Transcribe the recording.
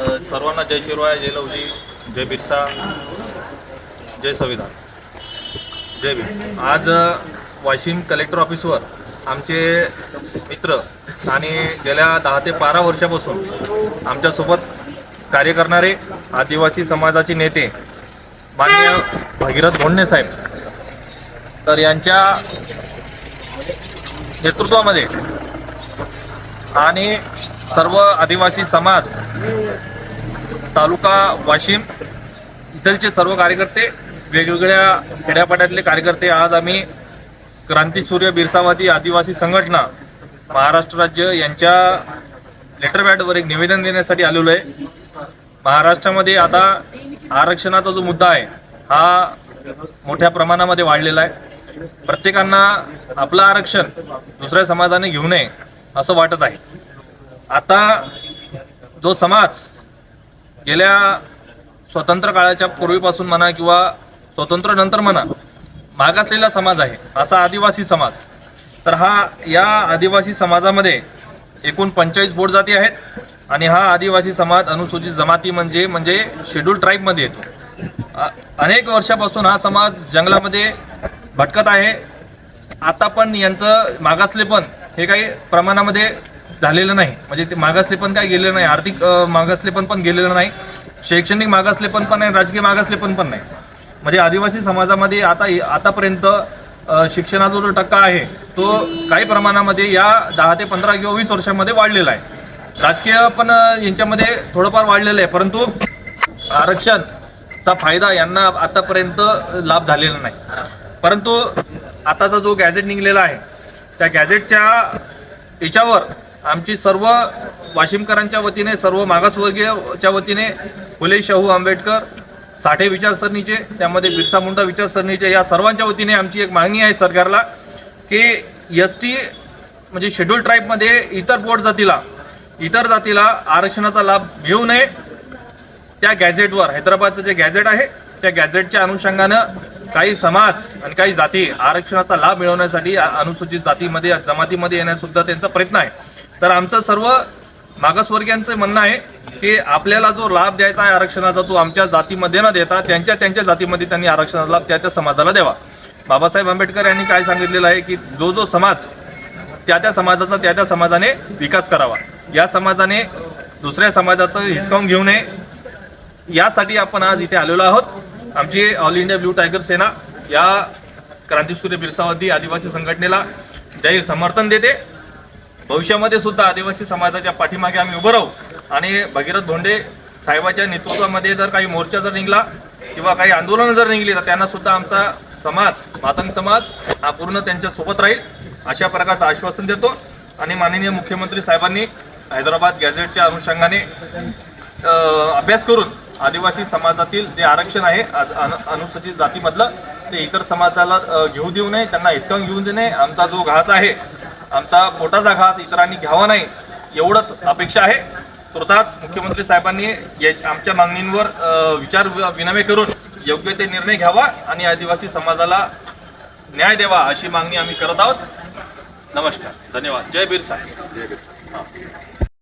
सर्वांना जय शिरवाय जय लवजी जय बिरसा जय संविधान. जय भीम. आज वाशिम कलेक्टर ऑफिसवर आमचे मित्र आणि गेल्या दहा ते बारा वर्षापासून आमच्यासोबत कार्य करणारे आदिवासी समाजाचे नेते माननीय भगीरथ भोंडणे साहेब. तर यांच्या नेतृत्वामध्ये आणि सर्व आदिवासी समाज तालुका वाशिम इथलचे सर्व कार्यकर्ते वेगवेगळ्या खेड्यापाड्यातले कार्यकर्ते आज आम्ही क्रांतीसूर्य बिरसावादी आदिवासी संघटना महाराष्ट्र राज्य यांच्या लेटर पॅडवर एक निवेदन देण्यासाठी आलेलो आहे. महाराष्ट्रामध्ये आता आरक्षणाचा जो मुद्दा आहे हा मोठ्या प्रमाणामध्ये वाढलेला आहे. प्रत्येकांना आपलं आरक्षण दुसऱ्या समाजाने घेऊ नये असं वाटत आहे. आता जो समाज गेल्या स्वतंत्र काळाच्या पूर्वीपासून म्हणा किंवा स्वतंत्र नंतर म्हणा मागासलेला समाज आहे असा आदिवासी समाज. तर हा या आदिवासी समाजामध्ये एकूण पंचेचाळीस बोट जाती आहेत आणि हा आदिवासी समाज अनुसूचित जमाती म्हणजे म्हणजे शेड्यूल ट्राईबमध्ये येतो. अनेक वर्षापासून हा समाज जंगलामध्ये भटकत आहे. आता पण यांचं मागासले पण हे काही प्रमाणामध्ये झालेलं नाही. म्हणजे ते मागासले पण काय गेलेलं नाही. आर्थिक मागासले पण पण गेलेलं नाही. शैक्षणिक मागासले पण पण नाही. राजकीय मागासले पण पण नाही. म्हणजे आदिवासी समाजामध्ये आता आतापर्यंत शिक्षणाचा जो टक्का आहे तो काही प्रमाणामध्ये या दहा ते पंधरा किंवा वीस वर्षामध्ये वाढलेला आहे. राजकीय पण यांच्यामध्ये थोडंफार वाढलेलं आहे. परंतु आरक्षणचा फायदा यांना आतापर्यंत लाभ झालेला नाही. परंतु आताचा जो गॅझेट निघलेला आहे त्या गॅझेटच्या याच्यावर आमची सर्व वाशिमकरांच्या वतीने सर्व मागासवर्गीयच्या वतीने फुले शाहू आंबेडकर साठे विचारसरणीचे त्यामध्ये बिरसा मुंडा विचारसरणीचे या सर्वांच्या वतीने आमची एक मागणी आहे सरकारला की एस टी म्हणजे शेड्यूल ट्राईबमध्ये इतर पोट जातीला इतर जातीला आरक्षणाचा लाभ घेऊ नये. त्या गॅझेटवर हैदराबादचं जे गॅझेट आहे त्या गॅझेटच्या अनुषंगानं काही समाज आणि काही जाती आरक्षणाचा लाभ मिळवण्यासाठी अनुसूचित जातीमध्ये जमातीमध्ये येण्यासुद्धा त्यांचा प्रयत्न आहे. तर आमचं सर्व मागासवर्गीयांचं म्हणणं आहे की आपल्याला जो लाभ द्यायचा आहे आरक्षणाचा तो आमच्या जातीमध्ये न देता त्यांच्या त्यांच्या जातीमध्ये त्यांनी आरक्षणाचा लाभ त्या त्या समाजाला द्यावा. बाबासाहेब आंबेडकर यांनी काय सांगितलेलं आहे की जो जो समाज त्या त्या समाजाचा त्या त्या समाजाने विकास करावा. या समाजाने दुसऱ्या समाजाचं हिसकावून घेऊ नये. यासाठी आपण आज इथे आलेलो आहोत. आमची all India blue tiger Sena या क्रांतीसूर्य बिरसावादी आदिवासी संघटनेला जाहीर समर्थन देते. भविष्यामध्ये सुद्धा आदिवासी समाजाच्या पाठीमागे आम्ही उभं राहू. आणि भगीरथ धोंडे साहेबाच्या नेतृत्वामध्ये जर काही मोर्चा जर निघला किंवा काही आंदोलनं जर निघली तर त्यांना सुद्धा आमचा समाज मातंग समाज हा पूर्ण त्यांच्यासोबत राहील. अशा प्रकारचं आश्वासन देतो. आणि माननीय मुख्यमंत्री साहेबांनी हैदराबाद गॅझेटच्या अनुषंगाने अभ्यास करून आदिवासी समाजातील जे आरक्षण आहे आज अनु- अनुसूचित जातीमधलं ते इतर समाजाला घेऊ देऊ नये त्यांना हिसकावून घेऊ देऊ नये आमचा जो घास आहे आमचा पोटाचा घास इतरांनी घ्यावा नाही एवढंच अपेक्षा आहे. तुर्ताच मुख्यमंत्री साहेबांनी या आमच्या मागणींवर विचार विनिमय करून योग्य ते निर्णय घ्यावा आणि आदिवासी समाजाला न्याय द्यावा अशी मागणी आम्ही करत आहोत. नमस्कार. धन्यवाद. जय बिरसा जय बिरसा. हां.